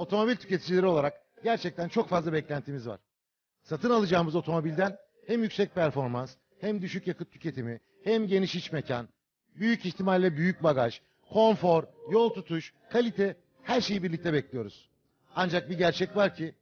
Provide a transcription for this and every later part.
Otomobil tüketicileri olarak gerçekten çok fazla beklentimiz var. Satın alacağımız otomobilden hem yüksek performans, hem düşük yakıt tüketimi, hem geniş iç mekan, büyük ihtimalle büyük bagaj, konfor, yol tutuş, kalite her şeyi birlikte bekliyoruz. Ancak bir gerçek var ki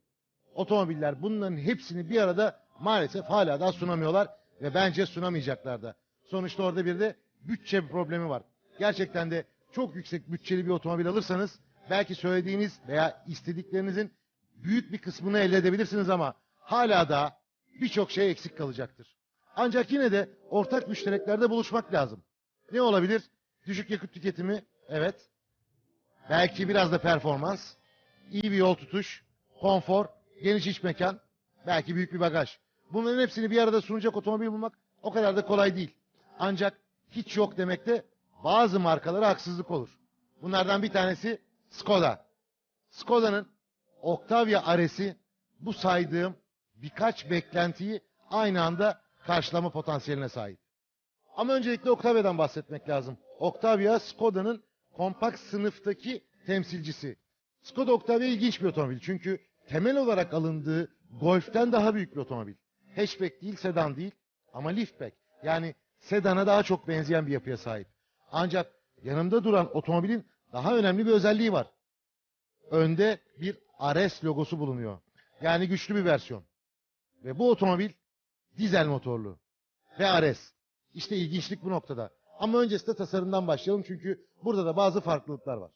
otomobiller bunların hepsini bir arada maalesef hala daha sunamıyorlar ve bence sunamayacaklar da. Sonuçta orada bir de bütçe problemi var. Gerçekten de çok yüksek bütçeli bir otomobil alırsanız belki söylediğiniz veya istediklerinizin büyük bir kısmını elde edebilirsiniz ama hala da birçok şey eksik kalacaktır. Ancak yine de ortak müştereklerde buluşmak lazım. Ne olabilir? Düşük yakıt tüketimi, evet. Belki biraz da performans, iyi bir yol tutuş, konfor, geniş iç mekan, belki büyük bir bagaj. Bunların hepsini bir arada sunacak otomobil bulmak o kadar da kolay değil. Ancak hiç yok demekte bazı markalara haksızlık olur. Bunlardan bir tanesi Skoda. Skoda'nın Octavia RS'i bu saydığım birkaç beklentiyi aynı anda karşılama potansiyeline sahip. Ama öncelikle Octavia'dan bahsetmek lazım. Octavia Skoda'nın kompakt sınıftaki temsilcisi. Skoda Octavia ilginç bir otomobil çünkü temel olarak alındığı Golf'ten daha büyük bir otomobil. Hatchback değil, sedan değil ama liftback. Yani sedana daha çok benzeyen bir yapıya sahip. Ancak yanımda duran otomobilin daha önemli bir özelliği var. Önde bir RS logosu bulunuyor. Yani güçlü bir versiyon. Ve bu otomobil dizel motorlu. Ve RS. İşte ilginçlik bu noktada. Ama öncesinde tasarımdan başlayalım çünkü burada da bazı farklılıklar var.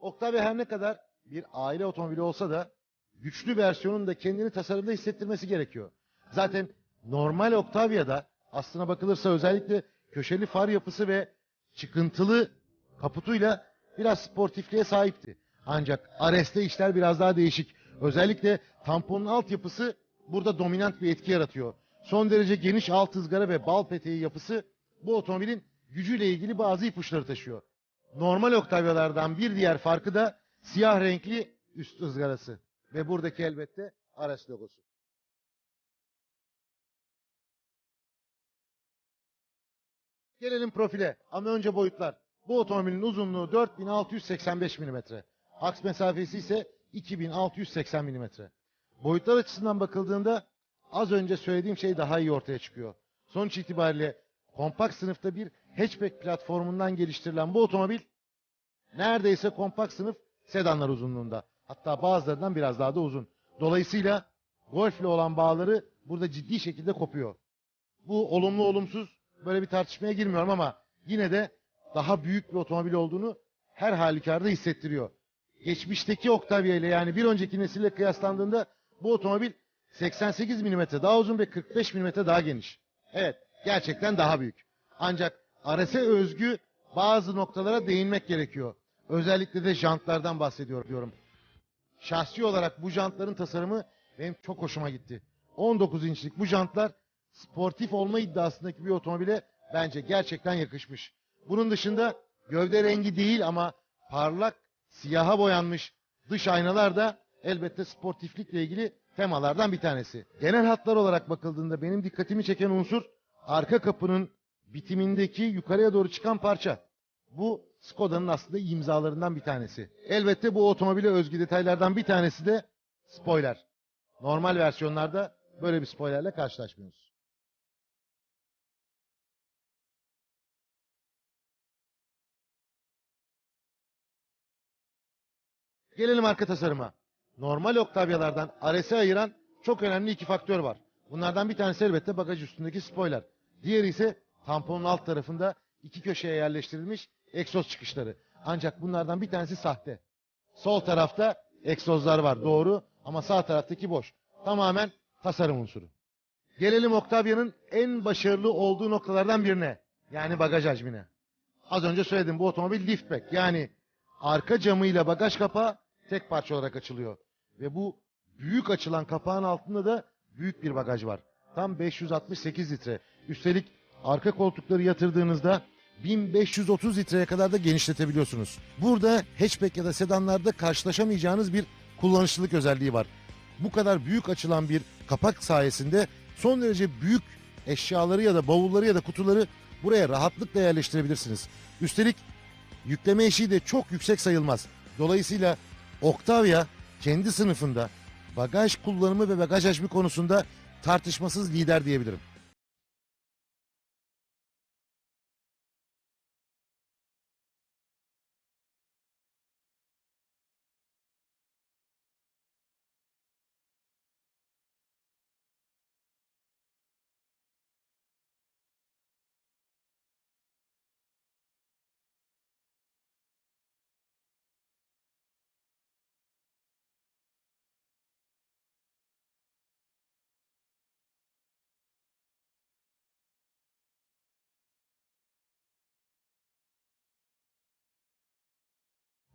Octavia her ne kadar bir aile otomobili olsa da güçlü versiyonun da kendini tasarımda hissettirmesi gerekiyor. Zaten normal Octavia'da aslına bakılırsa özellikle köşeli far yapısı ve çıkıntılı kaputuyla biraz sportifliğe sahipti. Ancak RS'te işler biraz daha değişik. Özellikle tamponun altyapısı burada dominant bir etki yaratıyor. Son derece geniş alt ızgara ve bal peteği yapısı bu otomobilin gücüyle ilgili bazı ipuçları taşıyor. Normal Octavia'lardan bir diğer farkı da siyah renkli üst ızgarası. Ve buradaki elbette RS logosu. Gelelim profile ama önce boyutlar. Bu otomobilin uzunluğu 4685 mm. Aks mesafesi ise 2680 mm. Boyutlar açısından bakıldığında az önce söylediğim şey daha iyi ortaya çıkıyor. Sonuç itibariyle kompakt sınıfta bir hatchback platformundan geliştirilen bu otomobil neredeyse kompakt sınıf sedanlar uzunluğunda. Hatta bazılarından biraz daha da uzun. Dolayısıyla Golf'le olan bağları burada ciddi şekilde kopuyor. Bu olumlu olumsuz böyle bir tartışmaya girmiyorum ama yine de daha büyük bir otomobil olduğunu her halükarda hissettiriyor. Geçmişteki Octavia ile yani bir önceki nesille kıyaslandığında bu otomobil 88 mm daha uzun ve 45 mm daha geniş. Evet, gerçekten daha büyük. Ancak RS'e özgü bazı noktalara değinmek gerekiyor. Özellikle de jantlardan bahsediyorum diyorum. Şahsi olarak bu jantların tasarımı benim çok hoşuma gitti. 19 inçlik bu jantlar sportif olma iddiasındaki bir otomobile bence gerçekten yakışmış. Bunun dışında gövde rengi değil ama parlak siyaha boyanmış dış aynalar da elbette sportiflikle ilgili temalardan bir tanesi. Genel hatlar olarak bakıldığında benim dikkatimi çeken unsur arka kapının bitimindeki yukarıya doğru çıkan parça. Bu Skoda'nın aslında imzalarından bir tanesi. Elbette bu otomobile özgü detaylardan bir tanesi de spoiler. Normal versiyonlarda böyle bir spoilerle karşılaşmıyoruz. Gelelim arka tasarıma. Normal Octavia'lardan RS'e ayıran çok önemli iki faktör var. Bunlardan bir tanesi elbette bagaj üstündeki spoiler. Diğeri ise tamponun alt tarafında iki köşeye yerleştirilmiş egzoz çıkışları. Ancak bunlardan bir tanesi sahte. Sol tarafta egzozlar var doğru ama sağ taraftaki boş. Tamamen tasarım unsuru. Gelelim Octavia'nın en başarılı olduğu noktalardan birine. Yani bagaj hacmine. Az önce söyledim bu otomobil liftback yani arka camıyla bagaj kapağı tek parça olarak açılıyor. Ve bu büyük açılan kapağın altında da büyük bir bagaj var. Tam 568 litre. Üstelik arka koltukları yatırdığınızda 1530 litreye kadar da genişletebiliyorsunuz. Burada hatchback ya da sedanlarda karşılaşamayacağınız bir kullanışlılık özelliği var. Bu kadar büyük açılan bir kapak sayesinde son derece büyük eşyaları ya da bavulları ya da kutuları buraya rahatlıkla yerleştirebilirsiniz. Üstelik yükleme eşiği de çok yüksek sayılmaz. Dolayısıyla Octavia kendi sınıfında bagaj kullanımı ve bagaj hacmi konusunda tartışmasız lider diyebilirim.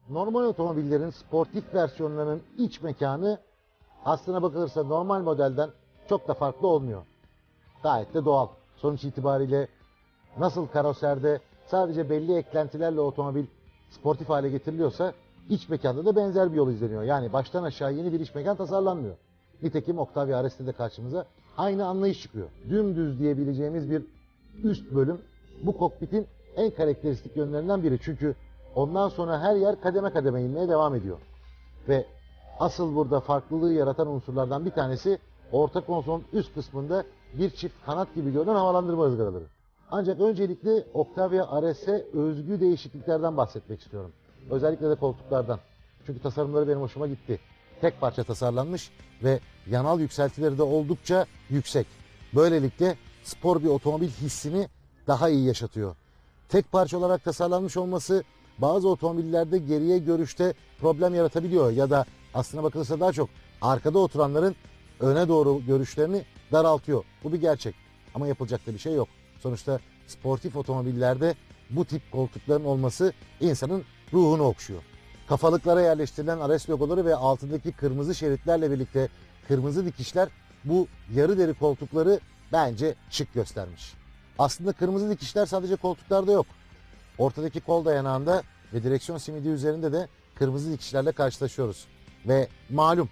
Normal otomobillerin sportif versiyonlarının iç mekanı aslına bakılırsa normal modelden çok da farklı olmuyor. Gayet de doğal. Sonuç itibariyle nasıl karoserde sadece belli eklentilerle otomobil sportif hale getiriliyorsa iç mekanda da benzer bir yol izleniyor. Yani baştan aşağı yeni bir iç mekan tasarlanmıyor. Nitekim Octavia RS'te de karşımıza aynı anlayış çıkıyor. Dümdüz diyebileceğimiz bir üst bölüm bu kokpitin en karakteristik yönlerinden biri. Çünkü ondan sonra her yer kademe kademe inmeye devam ediyor. Ve asıl burada farklılığı yaratan unsurlardan bir tanesi orta konsolun üst kısmında bir çift kanat gibi görünen havalandırma ızgaraları. Ancak öncelikle Octavia RS'e özgü değişikliklerden bahsetmek istiyorum. Özellikle de koltuklardan. Çünkü tasarımları benim hoşuma gitti. Tek parça tasarlanmış ve yanal yükseltileri de oldukça yüksek. Böylelikle spor bir otomobil hissini daha iyi yaşatıyor. Tek parça olarak tasarlanmış olması bazı otomobillerde geriye görüşte problem yaratabiliyor ya da aslına bakılırsa daha çok arkada oturanların öne doğru görüşlerini daraltıyor. Bu bir gerçek ama yapılacak da bir şey yok. Sonuçta sportif otomobillerde bu tip koltukların olması insanın ruhunu okşuyor. Kafalıklara yerleştirilen RS logoları ve altındaki kırmızı şeritlerle birlikte kırmızı dikişler bu yarı deri koltukları bence şık göstermiş. Aslında kırmızı dikişler sadece koltuklarda yok. Ortadaki kol dayanağında ve direksiyon simidi üzerinde de kırmızı dikişlerle karşılaşıyoruz. Ve malum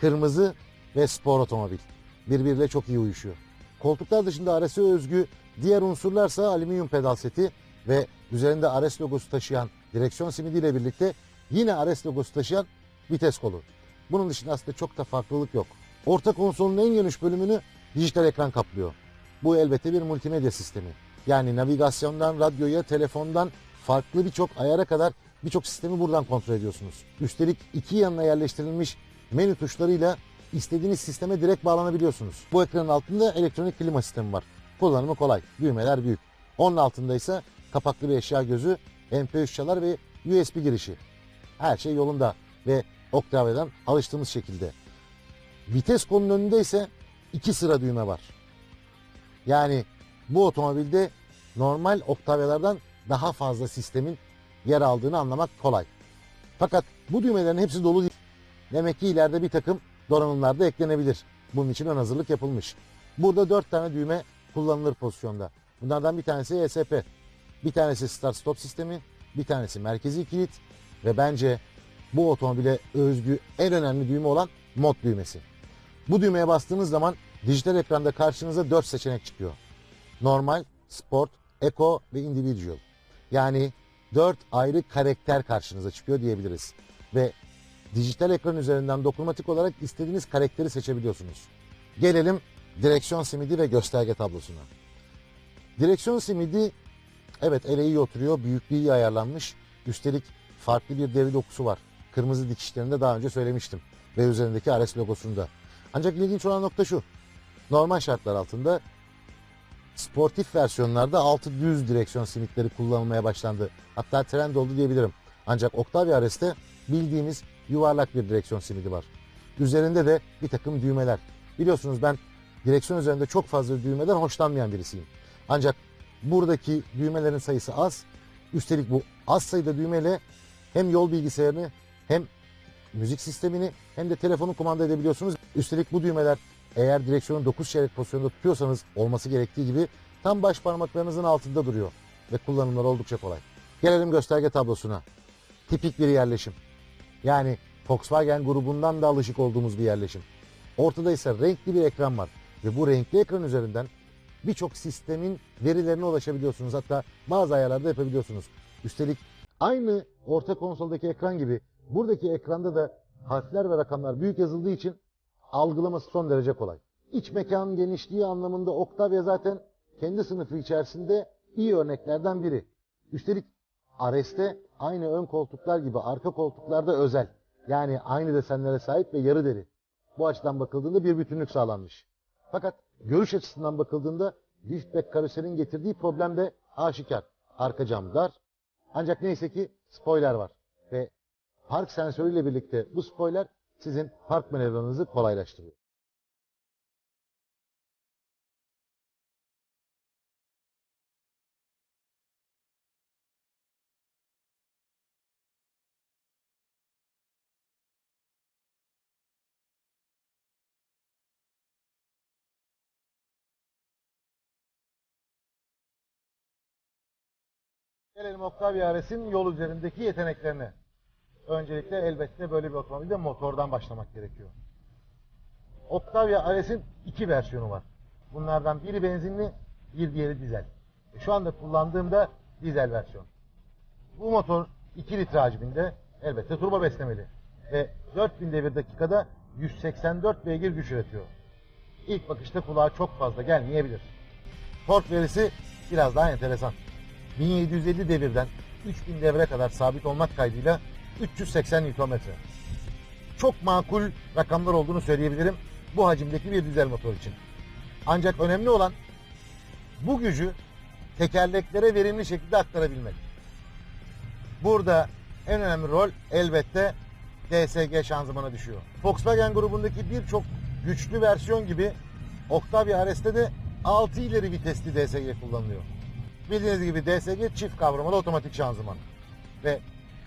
kırmızı ve spor otomobil birbiriyle çok iyi uyuşuyor. Koltuklar dışında RS'e özgü diğer unsurlarsa alüminyum pedal seti ve üzerinde RS logosu taşıyan direksiyon simidi ile birlikte yine RS logosu taşıyan vites kolu. Bunun dışında aslında çok da farklılık yok. Orta konsolun en geniş bölümünü dijital ekran kaplıyor. Bu elbette bir multimedya sistemi. Yani navigasyondan, radyoya, telefondan farklı birçok ayara kadar birçok sistemi buradan kontrol ediyorsunuz. Üstelik iki yanına yerleştirilmiş menü tuşlarıyla istediğiniz sisteme direkt bağlanabiliyorsunuz. Bu ekranın altında elektronik klima sistemi var. Kullanımı kolay, düğmeler büyük. Onun altında ise kapaklı bir eşya gözü, MP3 çalar ve USB girişi. Her şey yolunda ve Octavia'dan alıştığımız şekilde. Vites kolunun önünde ise iki sıra düğme var. Yani bu otomobilde normal Octavia'lardan daha fazla sistemin yer aldığını anlamak kolay. Fakat bu düğmelerin hepsi dolu değil. Demek ki ileride bir takım donanımlar da eklenebilir. Bunun için ön hazırlık yapılmış. Burada dört tane düğme kullanılır pozisyonda. Bunlardan bir tanesi ESP, bir tanesi start stop sistemi, bir tanesi merkezi kilit ve bence bu otomobile özgü en önemli düğme olan mod düğmesi. Bu düğmeye bastığınız zaman dijital ekranda karşınıza 4 seçenek çıkıyor. Normal, Sport, Eco ve Individual. Yani 4 ayrı karakter karşınıza çıkıyor diyebiliriz. Ve dijital ekran üzerinden dokunmatik olarak istediğiniz karakteri seçebiliyorsunuz. Gelelim direksiyon simidi ve gösterge tablosuna. Direksiyon simidi evet ele iyi oturuyor, büyüklüğü iyi ayarlanmış. Üstelik farklı bir deri dokusu var. Kırmızı dikişlerinde daha önce söylemiştim. Ve üzerindeki RS logosunda. Ancak ilginç olan nokta şu. Normal şartlar altında sportif versiyonlarda altı düz direksiyon simitleri kullanılmaya başlandı. Hatta trend oldu diyebilirim. Ancak Octavia RS'te bildiğimiz yuvarlak bir direksiyon simidi var. Üzerinde de bir takım düğmeler. Biliyorsunuz ben direksiyon üzerinde çok fazla düğmeden hoşlanmayan birisiyim. Ancak buradaki düğmelerin sayısı az. Üstelik bu az sayıda düğmeyle hem yol bilgisayarını hem müzik sistemini hem de telefonu kumanda edebiliyorsunuz. Üstelik bu düğmeler eğer direksiyonu 9 çeyrek pozisyonda tutuyorsanız olması gerektiği gibi tam baş parmaklarınızın altında duruyor ve kullanımları oldukça kolay. Gelelim gösterge tablosuna. Tipik bir yerleşim. Yani Volkswagen grubundan da alışık olduğumuz bir yerleşim. Ortada ise renkli bir ekran var ve bu renkli ekran üzerinden birçok sistemin verilerine ulaşabiliyorsunuz. Hatta bazı ayarlarda yapabiliyorsunuz. Üstelik aynı orta konsoldaki ekran gibi buradaki ekranda da harfler ve rakamlar büyük yazıldığı için algılaması son derece kolay. İç mekan genişliği anlamında Octavia zaten kendi sınıfı içerisinde iyi örneklerden biri. Üstelik Ares'te aynı ön koltuklar gibi arka koltuklarda özel. Yani aynı desenlere sahip ve yarı deri. Bu açıdan bakıldığında bir bütünlük sağlanmış. Fakat görüş açısından bakıldığında liftback karoserin getirdiği problem de aşikar. Arka cam dar. Ancak neyse ki spoiler var. Ve park sensörüyle birlikte bu spoiler sizin park manevranızı kolaylaştırıyor. Gelelim Octavia RS'in yol üzerindeki yeteneklerine. Öncelikle elbette böyle bir otomobilde motordan başlamak gerekiyor. Octavia RS'in iki versiyonu var. Bunlardan biri benzinli, bir diğeri dizel. E, Şu anda kullandığımda dizel versiyon. Bu motor 2 litre hacminde, elbette turbo beslemeli. Ve 4000 devir dakikada 184 beygir güç üretiyor. İlk bakışta kulağa çok fazla gelmeyebilir. Tork verisi biraz daha enteresan. 1750 devirden 3000 devre kadar sabit olmak kaydıyla 380 Nm. Çok makul rakamlar olduğunu söyleyebilirim bu hacimdeki bir dizel motor için. Ancak önemli olan bu gücü tekerleklere verimli şekilde aktarabilmek. Burada en önemli rol elbette DSG şanzımana düşüyor. Volkswagen grubundaki birçok güçlü versiyon gibi Octavia RS'te de 6 ileri vitesli DSG kullanılıyor. Bildiğiniz gibi DSG çift kavramalı otomatik şanzıman. Ve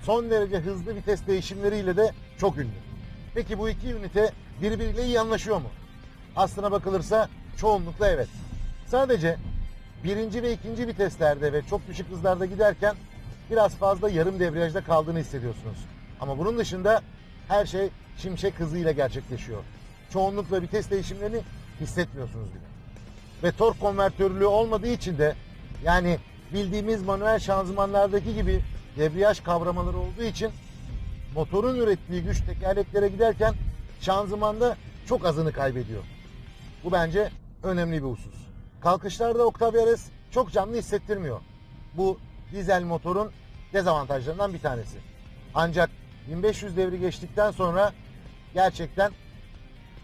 son derece hızlı vites değişimleriyle de çok ünlü. Peki bu iki ünite birbiriyle iyi anlaşıyor mu? Aslına bakılırsa çoğunlukla evet. Sadece birinci ve ikinci viteslerde ve çok düşük hızlarda giderken biraz fazla yarım debriyajda kaldığını hissediyorsunuz. Ama bunun dışında her şey şimşek hızıyla gerçekleşiyor. Çoğunlukla vites değişimlerini hissetmiyorsunuz bile. Ve tork konvertörlüğü olmadığı için de yani bildiğimiz manuel şanzımanlardaki gibi debriyaj kavramaları olduğu için motorun ürettiği güç tekerleklere giderken şanzımanda çok azını kaybediyor. Bu bence önemli bir husus. Kalkışlarda Octavia RS çok canlı hissettirmiyor. Bu dizel motorun dezavantajlarından bir tanesi. Ancak 1500 devri geçtikten sonra gerçekten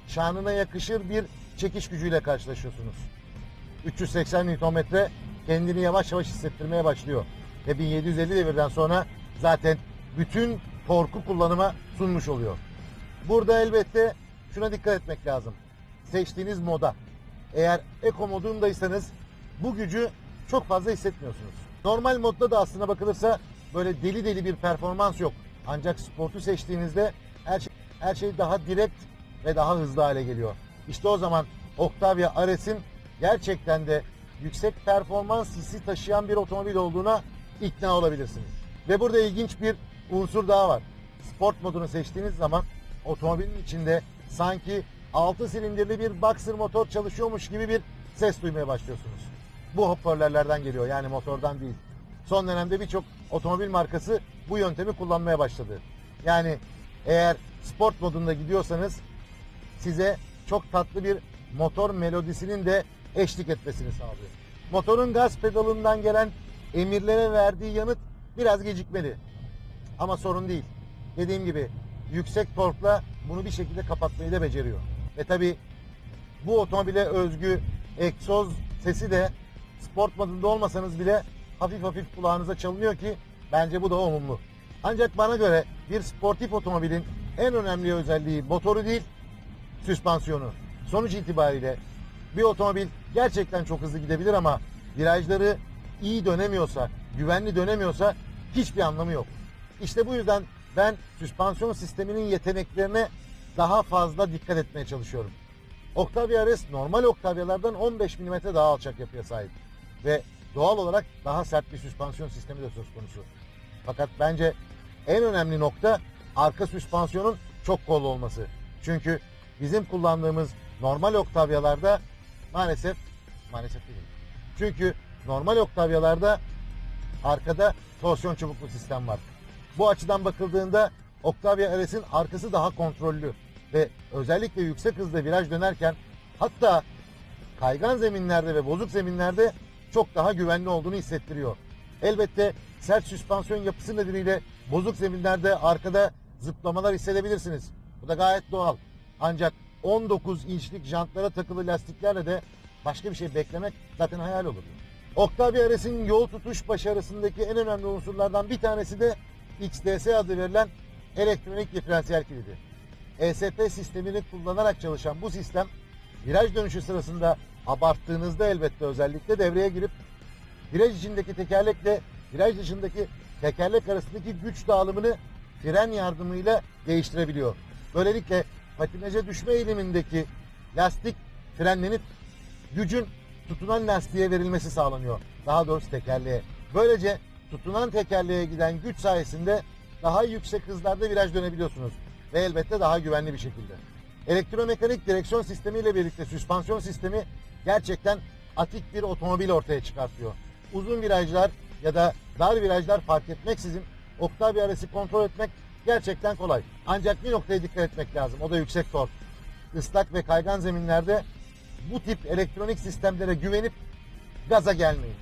şanına yakışır bir çekiş gücüyle karşılaşıyorsunuz. 380 Nm kendini yavaş yavaş hissettirmeye başlıyor. Ve 1750 devirden sonra zaten bütün torku kullanıma sunmuş oluyor. Burada elbette şuna dikkat etmek lazım. Seçtiğiniz moda. Eğer Eco modundaysanız bu gücü çok fazla hissetmiyorsunuz. Normal modda da aslına bakılırsa böyle deli deli bir performans yok. Ancak sportu seçtiğinizde her şey, her şey daha direkt ve daha hızlı hale geliyor. İşte o zaman Octavia RS'in gerçekten de yüksek performans hissi taşıyan bir otomobil olduğuna ikna olabilirsiniz. Ve burada ilginç bir unsur daha var. Sport modunu seçtiğiniz zaman otomobilin içinde sanki 6 silindirli bir boxer motor çalışıyormuş gibi bir ses duymaya başlıyorsunuz. Bu hoparlörlerden geliyor yani motordan değil. Son dönemde birçok otomobil markası bu yöntemi kullanmaya başladı. Yani eğer sport modunda gidiyorsanız size çok tatlı bir motor melodisinin de eşlik etmesini sağlıyor. Motorun gaz pedalından gelen emirlere verdiği yanıt biraz gecikmeli. Ama sorun değil. Dediğim gibi yüksek torkla bunu bir şekilde kapatmayı da beceriyor. Ve tabi bu otomobile özgü egzoz sesi de sport modunda olmasanız bile hafif hafif kulağınıza çalınıyor ki bence bu da olumlu. Ancak bana göre bir sportif otomobilin en önemli özelliği motoru değil, süspansiyonu. Sonuç itibariyle bir otomobil gerçekten çok hızlı gidebilir ama virajları iyi dönemiyorsa, güvenli dönemiyorsa hiçbir anlamı yok. İşte bu yüzden ben süspansiyon sisteminin yeteneklerine daha fazla dikkat etmeye çalışıyorum. Octavia RS normal Octavia'lardan 15 mm daha alçak yapıya sahip. Ve doğal olarak daha sert bir süspansiyon sistemi de söz konusu. Fakat bence en önemli nokta arka süspansiyonun çok kollu olması. Çünkü bizim kullandığımız normal Octavia'larda maalesef Maalesef değil. Çünkü normal Octavia'larda arkada torsiyon çubuklu sistem var. Bu açıdan bakıldığında Octavia RS'in arkası daha kontrollü ve özellikle yüksek hızda viraj dönerken hatta kaygan zeminlerde ve bozuk zeminlerde çok daha güvenli olduğunu hissettiriyor. Elbette sert süspansiyon yapısı nedeniyle bozuk zeminlerde arkada zıplamalar hissedebilirsiniz. Bu da gayet doğal. Ancak 19 inçlik jantlara takılı lastiklerle de başka bir şey beklemek zaten hayal olur. Octavia RS'in yol tutuş başarısındaki en önemli unsurlardan bir tanesi de XDS adı verilen elektronik diferansiyel kilidi. ESP sistemini kullanarak çalışan bu sistem viraj dönüşü sırasında abarttığınızda elbette özellikle devreye girip viraj içindeki tekerlekle viraj dışındaki tekerlek arasındaki güç dağılımını fren yardımıyla değiştirebiliyor. Böylelikle patinaja düşme eğilimindeki lastik frenlenip gücün tutunan lastiğe verilmesi sağlanıyor. Daha doğrusu tekerleğe. Böylece tutunan tekerleğe giden güç sayesinde daha yüksek hızlarda viraj dönebiliyorsunuz. Ve elbette daha güvenli bir şekilde. Elektromekanik direksiyon sistemi ile birlikte süspansiyon sistemi gerçekten atik bir otomobil ortaya çıkartıyor. Uzun virajlar ya da dar virajlar fark etmeksizin Octavia RS'i kontrol etmek gerçekten kolay. Ancak bir noktaya dikkat etmek lazım. O da yüksek tork. Islak ve kaygan zeminlerde bu tip elektronik sistemlere güvenip gaza gelmeyin.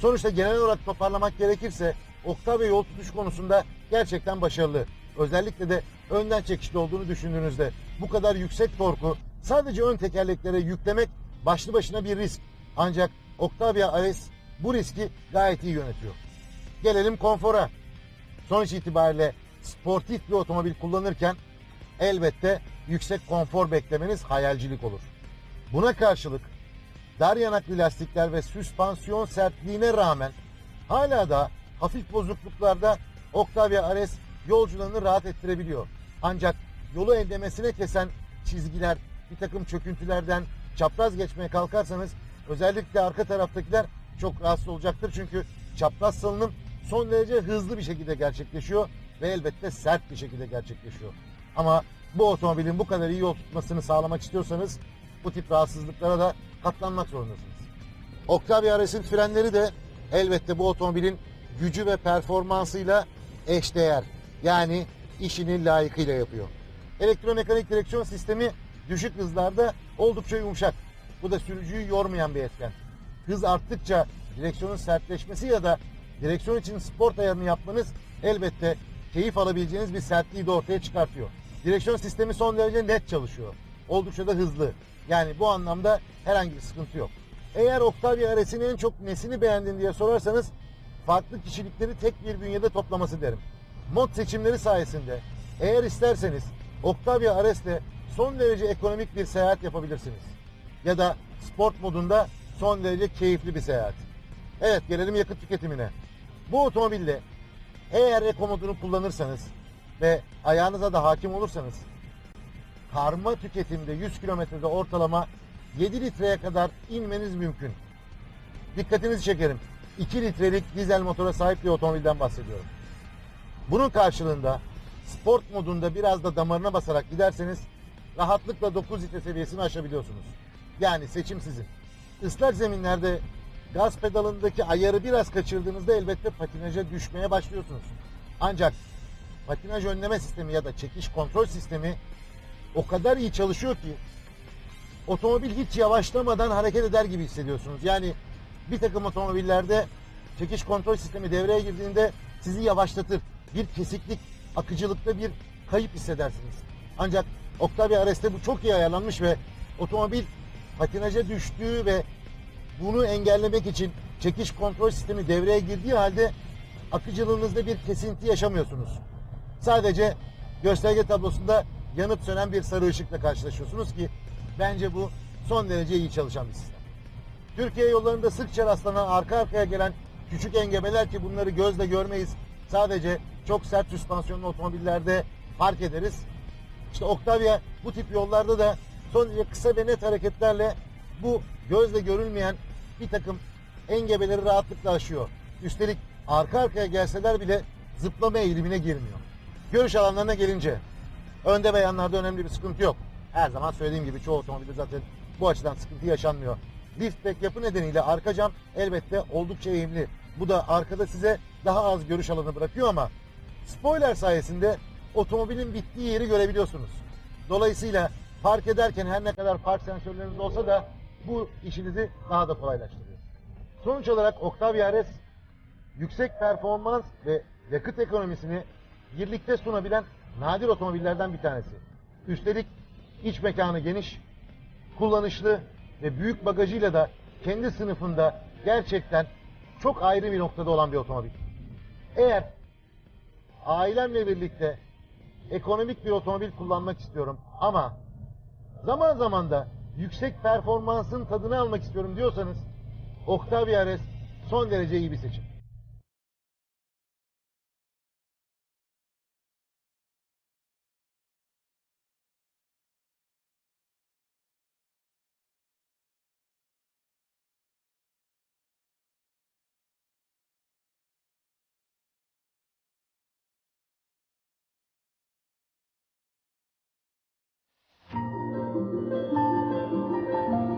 Sonuçta genel olarak toparlamak gerekirse Octavia yol tutuş konusunda gerçekten başarılı. Özellikle de önden çekişli olduğunu düşündüğünüzde bu kadar yüksek torku sadece ön tekerleklere yüklemek başlı başına bir risk. Ancak Octavia RS bu riski gayet iyi yönetiyor. Gelelim konfora. Sonuç itibariyle sportif bir otomobil kullanırken elbette yüksek konfor beklemeniz hayalcilik olur. Buna karşılık dar yanaklı lastikler ve süspansiyon sertliğine rağmen hala da hafif bozukluklarda Octavia RS yolcularını rahat ettirebiliyor. Ancak yolu enlemesine kesen çizgiler, bir takım çöküntülerden çapraz geçmeye kalkarsanız özellikle arka taraftakiler çok rahatsız olacaktır. Çünkü çapraz salınım son derece hızlı bir şekilde gerçekleşiyor ve elbette sert bir şekilde gerçekleşiyor. Ama bu otomobilin bu kadar iyi yol tutmasını sağlamak istiyorsanız bu tip rahatsızlıklara da katlanmak zorundasınız. Octavia RS'in frenleri de elbette bu otomobilin gücü ve performansıyla eşdeğer. Yani işini layıkıyla yapıyor. Elektromekanik direksiyon sistemi düşük hızlarda oldukça yumuşak. Bu da sürücüyü yormayan bir etken. Hız arttıkça direksiyonun sertleşmesi ya da direksiyon için sport ayarını yapmanız elbette keyif alabileceğiniz bir sertliği de ortaya çıkartıyor. Direksiyon sistemi son derece net çalışıyor. Oldukça da hızlı. Yani bu anlamda herhangi bir sıkıntı yok. Eğer Octavia RS'in en çok nesini beğendin diye sorarsanız farklı kişilikleri tek bir bünyede toplaması derim. Mod seçimleri sayesinde eğer isterseniz Octavia RS ile son derece ekonomik bir seyahat yapabilirsiniz. Ya da sport modunda son derece keyifli bir seyahat. Evet gelelim yakıt tüketimine. Bu otomobille eğer eko modunu kullanırsanız ve ayağınıza da hakim olursanız karma tüketimde 100 kilometrede ortalama 7 litreye kadar inmeniz mümkün. Dikkatinizi çekerim. 2 litrelik dizel motora sahip bir otomobilden bahsediyorum. Bunun karşılığında sport modunda biraz da damarına basarak giderseniz rahatlıkla 9 litre seviyesini aşabiliyorsunuz. Yani seçim sizin. Islak zeminlerde gaz pedalındaki ayarı biraz kaçırdığınızda elbette patinaja düşmeye başlıyorsunuz. Ancak patinaj önleme sistemi ya da çekiş kontrol sistemi o kadar iyi çalışıyor ki otomobil hiç yavaşlamadan hareket eder gibi hissediyorsunuz. Yani bir takım otomobillerde çekiş kontrol sistemi devreye girdiğinde sizi yavaşlatır. Bir kesiklik, akıcılıkta bir kayıp hissedersiniz. Ancak Octavia RS'te bu çok iyi ayarlanmış ve otomobil patinaja düştüğü ve bunu engellemek için çekiş kontrol sistemi devreye girdiği halde akıcılığınızda bir kesinti yaşamıyorsunuz. Sadece gösterge tablosunda yanıp sönen bir sarı ışıkla karşılaşıyorsunuz ki bence bu son derece iyi çalışan bir sistem. Türkiye yollarında sıkça rastlanan arka arkaya gelen küçük engebeler ki bunları gözle görmeyiz. Sadece çok sert süspansiyonlu otomobillerde fark ederiz. İşte Octavia bu tip yollarda da son derece kısa ve net hareketlerle bu gözle görülmeyen bir takım engebeleri rahatlıkla aşıyor. Üstelik arka arkaya gelseler bile zıplama eğilimine girmiyor. Görüş alanlarına gelince önde ve yanlarda önemli bir sıkıntı yok. Her zaman söylediğim gibi çoğu otomobilde zaten bu açıdan sıkıntı yaşanmıyor. Liftback yapı nedeniyle arka cam elbette oldukça eğimli. Bu da arkada size daha az görüş alanı bırakıyor ama spoiler sayesinde otomobilin bittiği yeri görebiliyorsunuz. Dolayısıyla park ederken her ne kadar park sensörleriniz olsa da bu işinizi daha da kolaylaştırıyor. Sonuç olarak Octavia RS yüksek performans ve yakıt ekonomisini birlikte sunabilen nadir otomobillerden bir tanesi. Üstelik iç mekanı geniş, kullanışlı ve büyük bagajıyla da kendi sınıfında gerçekten çok ayrı bir noktada olan bir otomobil. Eğer ailemle birlikte ekonomik bir otomobil kullanmak istiyorum ama zaman zaman da yüksek performansın tadını almak istiyorum diyorsanız Octavia RS son derece iyi bir seçim.